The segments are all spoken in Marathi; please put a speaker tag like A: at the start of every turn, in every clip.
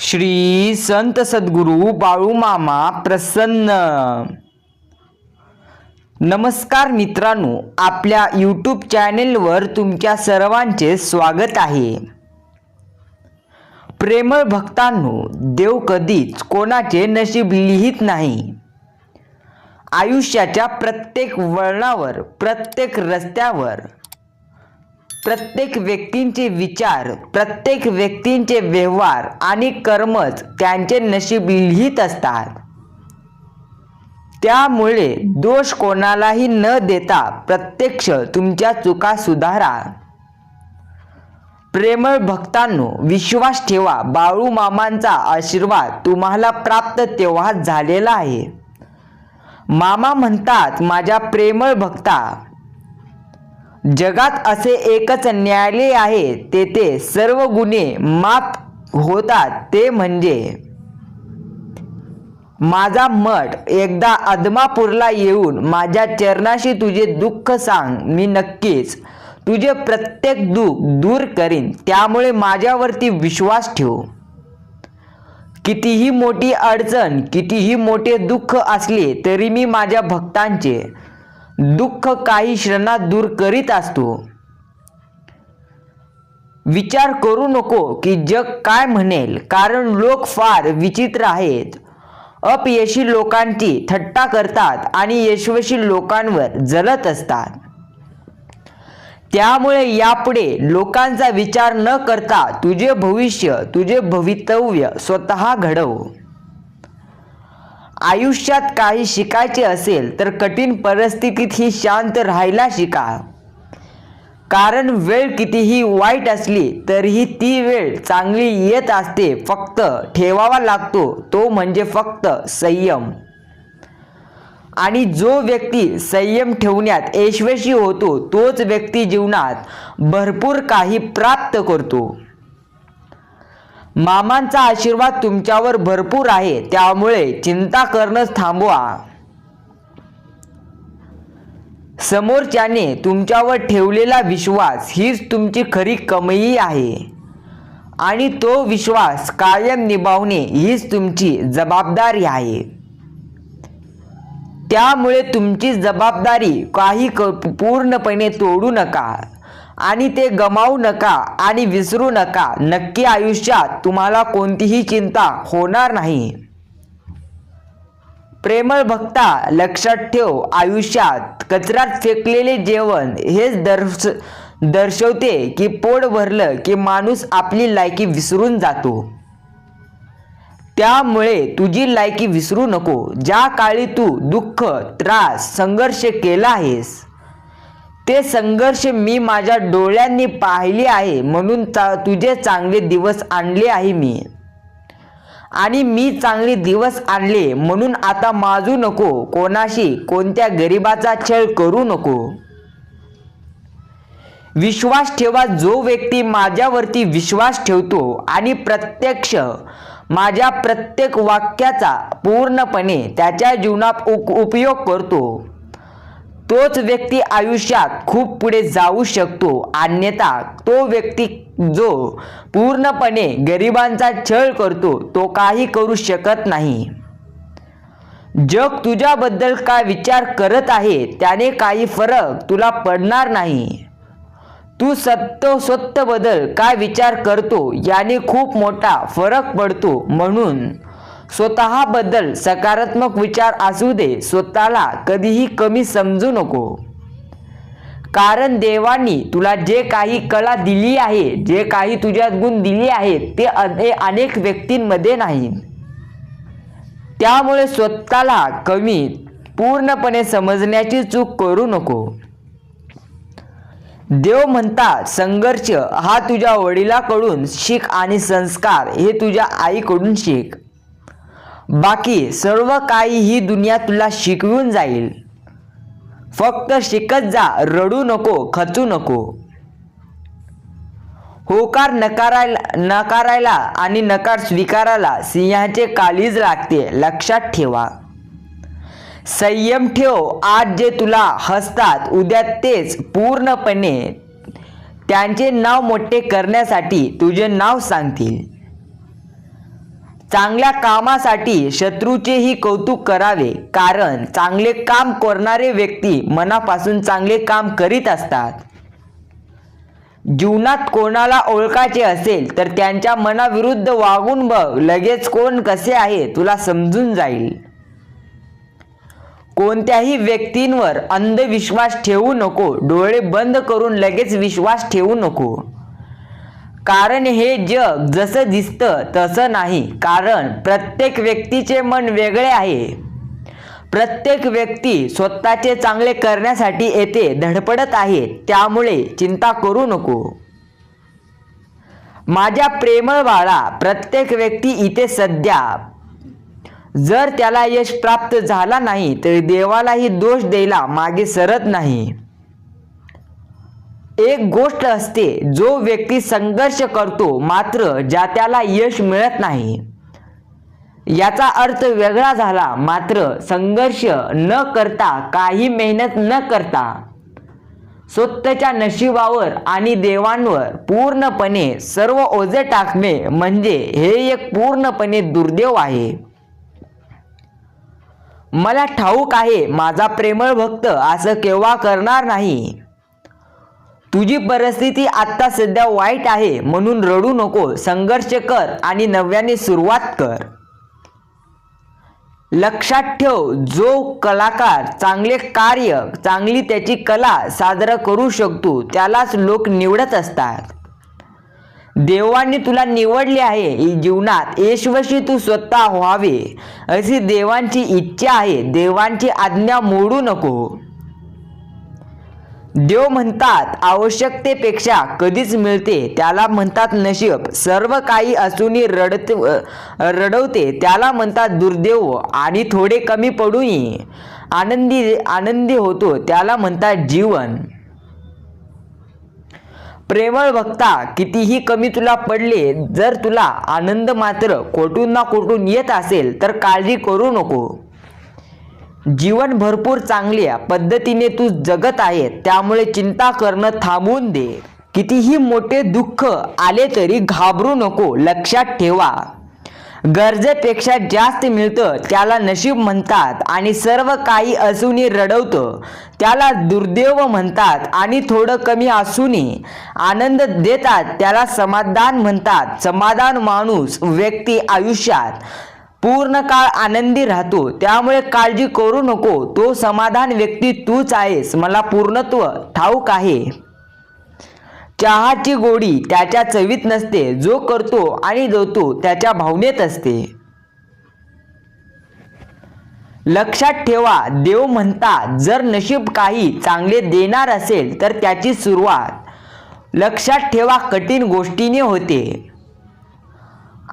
A: श्री संत सद्गुरू बाळूमामा प्रसन्न. नमस्कार मित्रांनो आपल्या यूट्यूब चॅनेलवर तुमच्या सर्वांचे स्वागत आहे. प्रेमळ भक्तांनो देव कधीच कोणाचे नशीब लिहित नाही. आयुष्याच्या प्रत्येक वळणावर प्रत्येक रस्त्यावर प्रत्येक व्यक्तींचे विचार प्रत्येक व्यक्तींचे व्यवहार आणि कर्मच त्यांचे नशीब लिहित असतात. त्यामुळे दोष कोणालाही न देता प्रत्यक्ष तुमच्या चुका सुधारा. प्रेमळ भक्तांनो विश्वास ठेवा. बाळू मामांचा आशीर्वाद तुम्हाला प्राप्त तेव्हा झालेला आहे. मामा म्हणतात माझ्या प्रेमळ भक्ता जगात असे एकच न्यायालय आहे तेथे सर्व गुन्हे माफ होतात ते म्हणजे माझा मठ. एकदा अदमापूरला येऊन माझ्या चरणाशी तुझे दुःख सांग मी नक्कीच तुझे प्रत्येक दुःख दूर करीन त्यामुळे माझ्यावरती विश्वास ठेव. कितीही मोठी अडचण कितीही मोठे दुःख असले तरी मी माझ्या भक्तांचे दुःख काही क्षणात दूर करीत असतो. विचार करू नको की जग काय म्हणेल कारण लोक फार विचित्र आहेत. अपयशी लोकांची थट्टा करतात आणि यशस्वी लोकांवर जलत असतात. त्यामुळे यापुढे लोकांचा विचार न करता तुझे भविष्य तुझे भवितव्य स्वतः घडव. आयुष्यात काही शिकायचे असेल तर कठीण परिस्थितीतही शांत राहायला शिका. कारण वेळ कितीही वाईट असली तरीही ती वेळ चांगली येत असते. फक्त ठेवावा लागतो तो म्हणजे फक्त संयम. आणि जो व्यक्ती संयम ठेवण्यात यशस्वी होतो तोच व्यक्ती जीवनात भरपूर काही प्राप्त करतो. मामांचा आशीर्वाद तुमच्यावर भरपूर आहे त्यामुळे चिंता करणं थांबवा. समोरच्याने तुमच्यावर ठेवलेला विश्वास हीच तुमची खरी कमई आहे. आणि तो विश्वास कायम निभावणे हीच तुमची जबाबदारी आहे. त्यामुळे तुमची जबाबदारी काही क पूर्णपणे तोडू नका. आणि ते गमावू नका आणि विसरू नका. नक्की आयुष्यात तुम्हाला कोणतीही चिंता होणार नाही. प्रेमळ भक्ता लक्षात ठेव आयुष्यात कचऱ्यात फेकलेले जेवण हेच दर्श दर्शवते की पोट भरलं की माणूस आपली लायकी विसरून जातो. त्यामुळे तुझी लायकी विसरू नको. ज्या काळी तू दुःख त्रास संघर्ष केला आहेस ते संघर्ष मी माझ्या डोळ्यांनी पाहिले आहे म्हणून चा तुझे चांगले दिवस आणले आहे मी. आणि मी चांगले दिवस आणले म्हणून आता माजू नको कोणाशी कोणत्या गरिबाचा छळ करू नको. विश्वास ठेवा जो व्यक्ती माझ्यावरती विश्वास ठेवतो आणि प्रत्यक्ष माझ्या प्रत्येक वाक्याचा पूर्णपणे त्याच्या जीवनात उप उपयोग करतो. तोच व्यक्ती आयुष्यात खूप पुढे जाऊ शकतो. अन्यथा तो व्यक्ती जो पूर्णपणे गरिबांचा छळ करतो तो काही करू शकत नाही. जग तुझ्याबद्दल काय विचार करत आहे त्याने काही फरक तुला पडणार नाही. तू सत्य स्वतः बदल काय विचार करतो याने खूप मोठा फरक पडतो. म्हणून स्वतःबद्दल सकारात्मक विचार असू दे स्वतःला कधीही कमी समजू नको. कारण देवानी तुला जे काही कला दिली आहे जे काही तुझ्यात गुण दिले आहेत ते अने अनेक व्यक्तींमध्ये नाही. त्यामुळे स्वतःला कमी पूर्णपणे समजण्याची चूक करू नको. देव म्हणता संघर्ष हा तुझ्या वडिलाकडून शिक आणि संस्कार हे तुझ्या आईकडून शिक. बाकी सर्व काही ही दुनिया तुला शिकवून जाईल. फक्त शिकत जा रडू नको खचू नको. होकार नकारायला नकारायला आणि नकार स्वीकारायला सिंहाचे काळीज लागते लक्षात ठेवा. संयम ठेव आज जे तुला हसतात उद्या तेच पूर्णपणे. त्यांचे नाव मोठे करण्यासाठी तुझे नाव सांगतील. चांगल्या कामासाठी शत्रूचेही कौतुक करावे कारण चांगले काम करणारे व्यक्ती मनापासून चांगले काम करीत असतात. जीवनात कोणाला ओळखायचे असेल तर त्यांच्या मनाविरुद्ध वागून बघ लगेच कोण कसे आहे तुला समजून जाईल. कोणत्याही व्यक्तींवर अंधविश्वास ठेवू नको डोळे बंद करून लगेच विश्वास ठेवू नको. कारण हे जग जसं दिसतं तसं नाही कारण प्रत्येक व्यक्तीचे मन वेगळे आहे. प्रत्येक व्यक्ती स्वतःचे चांगले करण्यासाठी येथे धडपडत आहे त्यामुळे चिंता करू नको. माझ्या प्रेमळ बाळा प्रत्येक व्यक्ती इथे सध्या. जर त्याला यश प्राप्त झाला नाही तर देवालाही दोष द्यायला मागे सरत नाही. एक गोष्ट असते जो व्यक्ती संघर्ष करतो मात्र ज्या त्याला यश मिळत नाही. याचा अर्थ वेगळा झाला मात्र संघर्ष न करता काही मेहनत न करता स्वतःच्या नशिबावर आणि देवांवर पूर्णपणे सर्व ओझे टाकणे म्हणजे हे एक पूर्णपणे दुर्दैव आहे. मला ठाऊक आहे माझा प्रेमळ भक्त असं केव्हा करणार नाही. तुझी परिस्थिती आत्ता सध्या वाईट आहे म्हणून रडू नको संघर्ष कर आणि नव्याने सुरुवात कर. लक्षात ठेव जो कलाकार चांगले कार्य चांगली त्याची कला साजरा करू शकतो त्यालाच लोक निवडत असतात. देवाने तुला निवडले आहे ही जीवनात यशवशी तू स्वतः व्हावे. अशी देवांची इच्छा आहे देवांची आज्ञा मोडू नको. देव म्हणतात आवश्यकतेपेक्षा कधीच मिळते त्याला म्हणतात नशीब. सर्व काही असूनही रडत रडवते त्याला म्हणतात दुर्दैव आणि थोडे कमी पडूनही आनंदी आनंदी होतो त्याला म्हणतात जीवन. प्रेमळ भक्ता कितीही कमी तुला पडले जर तुला आनंद मात्र कोठून ना कोठून येत असेल तर काळजी करू नको. जीवन भरपूर चांगल्या पद्धतीने तू जगत आहे. त्यामुळे चिंता करणं थांबवून दे. कितीही मोठे दुःख आले तरी घाबरू नको. लक्षात ठेवा. गरजेपेक्षा जास्त मिळतं त्याला नशीब म्हणतात आणि सर्व काही असूनही रडवतं. त्याला दुर्दैव म्हणतात आणि थोडं कमी असूनही आनंद देतात त्याला समाधान म्हणतात. समाधान माणूस व्यक्ती आयुष्यात पूर्ण काळ आनंदी राहतो. त्यामुळे काळजी करू नको. तो समाधान व्यक्ती तूच आहेस. मला पूर्णत्व ठाऊक आहे. चहाची गोडी त्याच्या चवीत नसते. जो करतो आणि देतो त्याच्या भावनेत असते. लक्षात ठेवा देव म्हणता जर नशीब काही चांगले देणार असेल तर त्याची सुरुवात. लक्षात ठेवा कठीण गोष्टीने होते.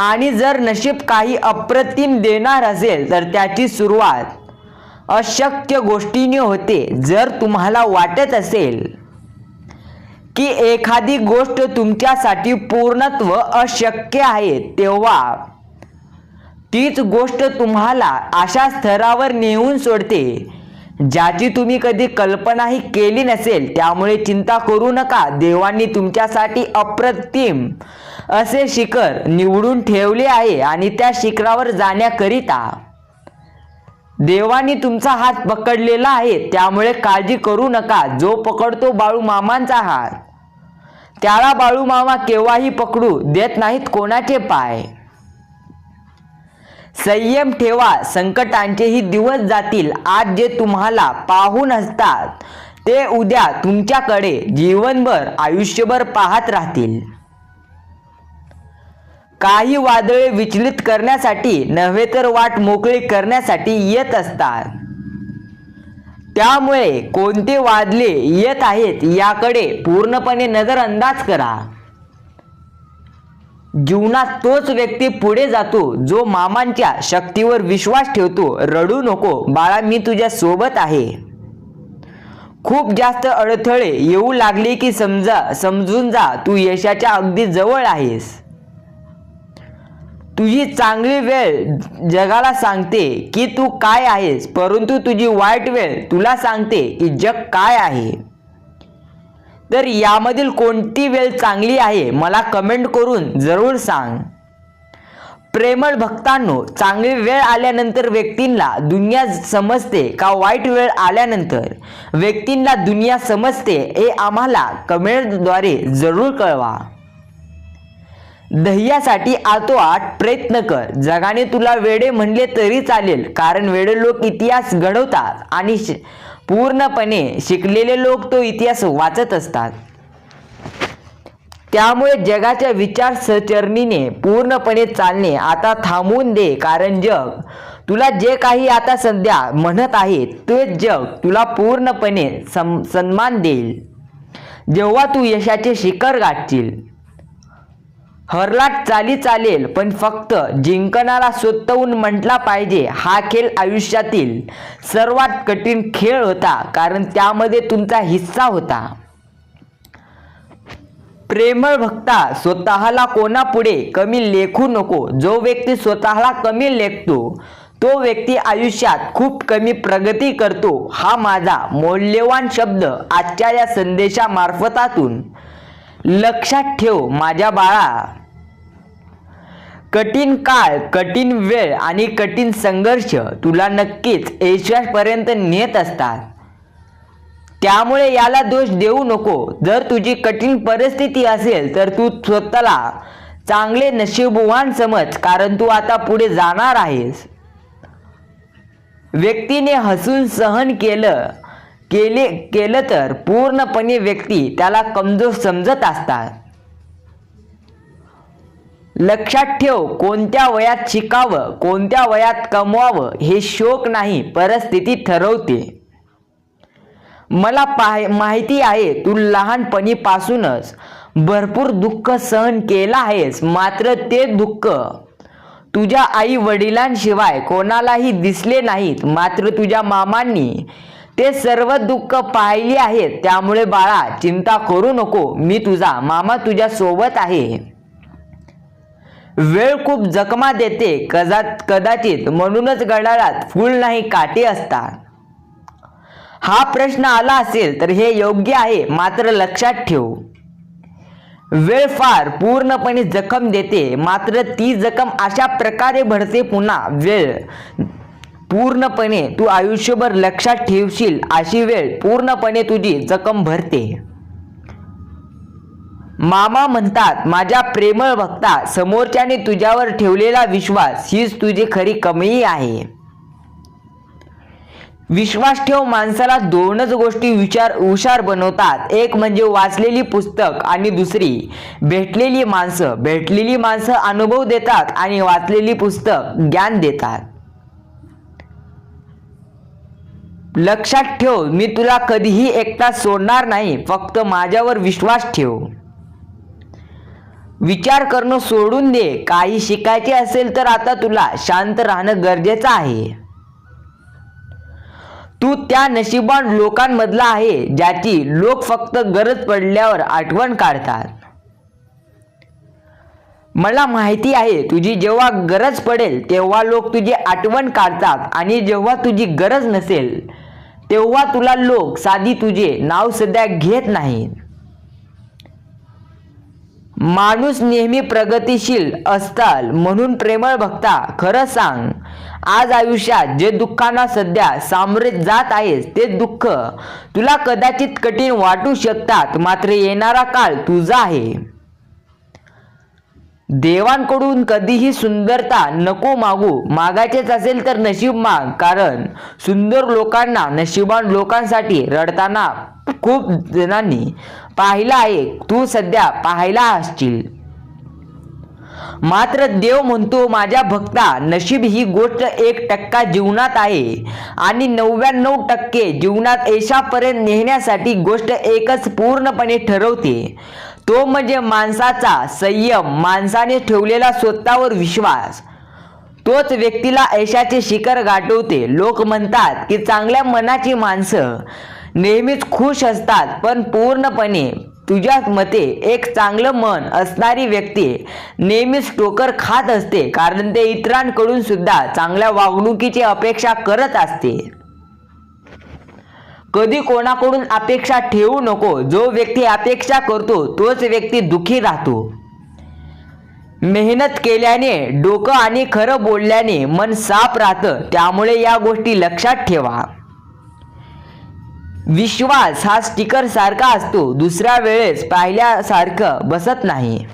A: आणि जर नशीब काही अप्रतिम देणार असेल तर त्याची सुरुवात अशक्य गोष्टीने होते. जर तुम्हाला वाटत असेल की एखादी गोष्ट तुमच्यासाठी पूर्णत्व अशक्य आहे तेव्हा तीच गोष्ट तुम्हाला अशा स्तरावर नेऊन सोडते. ज्याची तुम्ही कधी कल्पनाही केली नसेल त्यामुळे चिंता करू नका. देवांनी तुमच्यासाठी अप्रतिम असे शिखर निवडून ठेवले आहे आणि त्या शिखरावर जाण्याकरिता देवानी तुमचा हात पकडलेला आहे. त्यामुळे काळजी करू नका. जो पकडतो बाळू मामांचा हात त्याला बाळू मामा केव्हाही पकडू देत नाहीत कोणाचे पाय. संयम ठेवा. संकटांचेही दिवस जातील. आज जे तुम्हाला पाहून असतात ते उद्या तुमच्याकडे जीवनभर आयुष्यभर पाहत राहतील. काही वादळे विचलित करण्यासाठी नव्हे तर वाट मोकळी करण्यासाठी येत असतात. त्यामुळे कोणते वादले येत आहेत याकडे पूर्णपणे नजरअंदाज करा. जीवनात तोच व्यक्ती पुढे जातो जो मामांच्या शक्तीवर विश्वास ठेवतो रडू नको बाळा मी तुझ्या सोबत आहे. खूप जास्त अडथळे येऊ लागले की समजा समजून जा तू यशाच्या अगदी जवळ आहेस. तुझी चांगली वेळ जगाला सांगते की तू काय आहेस परंतु तुझी वाईट वेळ तुला सांगते की जग काय आहे. तर यामधील कोणती वेळ चांगली आहे मला कमेंट करून जरूर सांग. प्रेमळ भक्तांनो चांगली वेळ आल्यानंतर व्यक्तींना दुनिया समजते का वाईट वेळ आल्यानंतर? व्यक्तींना दुनिया समजते हे आम्हाला कमेंटद्वारे जरूर कळवा. दह्यासाठी आतोआत प्रयत्न कर. जगाने तुला वेडे म्हणले तरी चालेल कारण वेडे लोक इतिहास घडवतात आणि पूर्णपणे शिकलेले लोक तो इतिहास वाचत असतात. त्यामुळे जगाच्या विचार सचरणीने पूर्णपणे चालणे आता थांबून दे कारण जग तुला जे काही आता सध्या म्हणत आहे ते जग तुला पूर्णपणे सम सन्मान देईल. जेव्हा तू यशाचे शिखर गाठशील हरलाट चाली चालेल पण फक्त जिंकणारा स्वतःहून म्हटला पाहिजे हा खेळ आयुष्यातील सर्वात कठीण खेळ होता कारण त्यामध्ये तुमचा हिस्सा होता. प्रेमळ भक्ता स्वतःला कोणापुढे कमी लेखू नको. जो व्यक्ती स्वतःला कमी लेखतो तो व्यक्ती आयुष्यात खूप कमी प्रगती करतो. हा माझा मौल्यवान शब्द आजच्या या संदेशामार्फतातून लक्षात ठेव माझ्या बाळा. कठीण काळ कठीण वेळ आणि कठीण संघर्ष तुला नक्कीच यशापर्यंत नेत असतात. त्यामुळे याला दोष देऊ नको. जर तुझी कठीण परिस्थिती असेल तर तू स्वतःला चांगले नशीबवान समज कारण तू आता पुढे जाणार आहेस. व्यक्तीने हसून सहन केलं केले केलं तर पूर्णपणे व्यक्ती त्याला कमजोर समजत असतात. लक्षात ठेव कोणत्या वयात शिकावं कोणत्या वयात कमवावं हे शोक नाही परिस्थिती ठरवते. मला पाह माहिती आहे तू लहानपणीपासूनच भरपूर दुःख सहन केलं आहेस मात्र ते दुःख तुझ्या आई वडिलांशिवाय कोणालाही दिसले नाहीत मात्र तुझ्या मामांनी ते सर्व दुःख पाहिली आहेत. त्यामुळे बाळा चिंता करू नको मी तुझा मामा तुझ्या सोबत आहे. वेळ खूप जखमा देते कदा कदाचित म्हणूनच गडाळात फूल नाही काटे असतात. हा प्रश्न आला असेल तर हे योग्य आहे मात्र लक्षात ठेव. वेळ फार पूर्णपणे जखम देते मात्र ती जखम अशा प्रकारे भरते पुन्हा वेळ. पूर्णपणे तू आयुष्यभर लक्षात ठेवशील अशी वेळ पूर्णपणे तुझी जखम भरते. मामा म्हणतात माझ्या प्रेमळ भक्ता समोरच्याने तुझ्यावर ठेवलेला विश्वास हीच तुझी खरी कमी आहे. विश्वास ठेव माणसाला दोनच गोष्टी विचार हुशार बनवतात. एक म्हणजे वाचलेली पुस्तक आणि दुसरी भेटलेली माणसं. भेटलेली माणसं अनुभव देतात आणि वाचलेली पुस्तक ज्ञान देतात. लक्षात ठेव मी तुला कधीही एकटा सोडणार नाही फक्त माझ्यावर विश्वास ठेव. विचार करणं सोडून दे. काही शिकायचे असेल तर आता तुला शांत राहणं गरजेचं आहे. तू त्या नशिबान लोकांमधला आहे ज्याची लोक फक्त गरज पडल्यावर आठवण काढतात. मला माहिती आहे तुझी जेव्हा गरज पडेल तेव्हा लोक तुझी आठवण काढतात आणि जेव्हा तुझी गरज नसेल तेव्हा तुला लोक साधी तुझे नाव सध्या घेत नाहीत. माणूस नेहमी प्रगतिशील असताल म्हणून प्रेमळ भक्ता खरं सांग. आज आयुष्यात जे दुःखांना सध्या सामोरे जात आहेस ते दुःख तुला कदाचित कठीण वाटू शकतात मात्र येणारा काळ तुझा आहे. देवांकडून कधीही सुंदरता नको मागू मागायचेच असेल तर नशीब माग कारण सुंदर लोकांना नशिबान लोकांसाठी रडताना खूप जणांनी पाहिलं आहे तू सध्या पाहायला असशील. मात्र देव म्हणतो माझ्या भक्ता नशीब ही गोष्ट एक टक्का जीवनात आहे आणि नव्याण्णव टक्के जीवनात यशापर्यंत नेण्यासाठी गोष्ट एकच पूर्णपणे ठरवते. तो म्हणजे माणसाचा संयम माणसाने ठेवलेला स्वतःवर विश्वास. तोच व्यक्तीला यशाचे शिखर गाठवते. लोक म्हणतात की चांगल्या मनाची माणसं नेहमीच खुश असतात पण पूर्णपणे तुझ्या मते एक चांगलं मन असणारी व्यक्ती नेहमीच टोकर खात असते कारण ते इतरांकडून सुद्धा चांगल्या वागणुकीची अपेक्षा करत असते. कधी कोणाकडून अपेक्षा ठेवू नको जो व्यक्ती अपेक्षा करतो तोच व्यक्ती दुखी राहतो. मेहनत केल्याने डोकं आणि खरं बोलल्याने मन साफ राहतं त्यामुळे या गोष्टी लक्षात ठेवा. विश्वास हा स्टिकर सारखा असतो दुसऱ्या वेळेस पाहिल्यासारखं बसत नाही.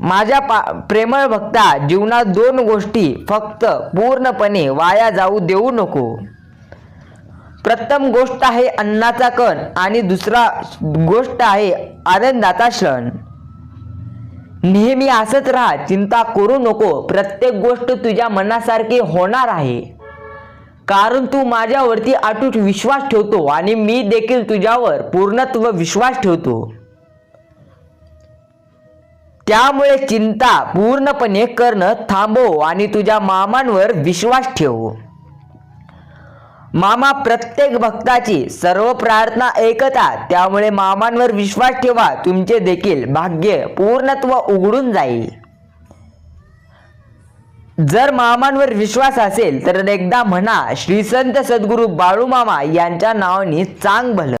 A: माझ्या पा प्रेमळ भक्ता जीवनात दोन गोष्टी फक्त पूर्णपणे वाया जाऊ देऊ नको. प्रथम गोष्ट आहे अन्नाचा कण आणि दुसरा गोष्ट आहे आनंदाचा क्षण. नेहमी असंच राहा चिंता करू नको. प्रत्येक गोष्ट तुझ्या मनासारखी होणार आहे. कारण तू माझ्यावरती अटूट विश्वास ठेवतो आणि मी देखील तुझ्यावर पूर्णत्व विश्वास ठेवतो. त्यामुळे चिंता पूर्णपणे करणं थांबव आणि तुझ्या मामांवर विश्वास ठेव. मामा प्रत्येक भक्ताची सर्व प्रार्थना ऐकतात त्यामुळे मामांवर विश्वास ठेवा तुमचे देखील भाग्य पूर्णत्व उघडून जाईल. जर मामांवर विश्वास असेल तर एकदा म्हणा श्री संत सद्गुरू बाळूमामा यांच्या नावाने चांग भलं.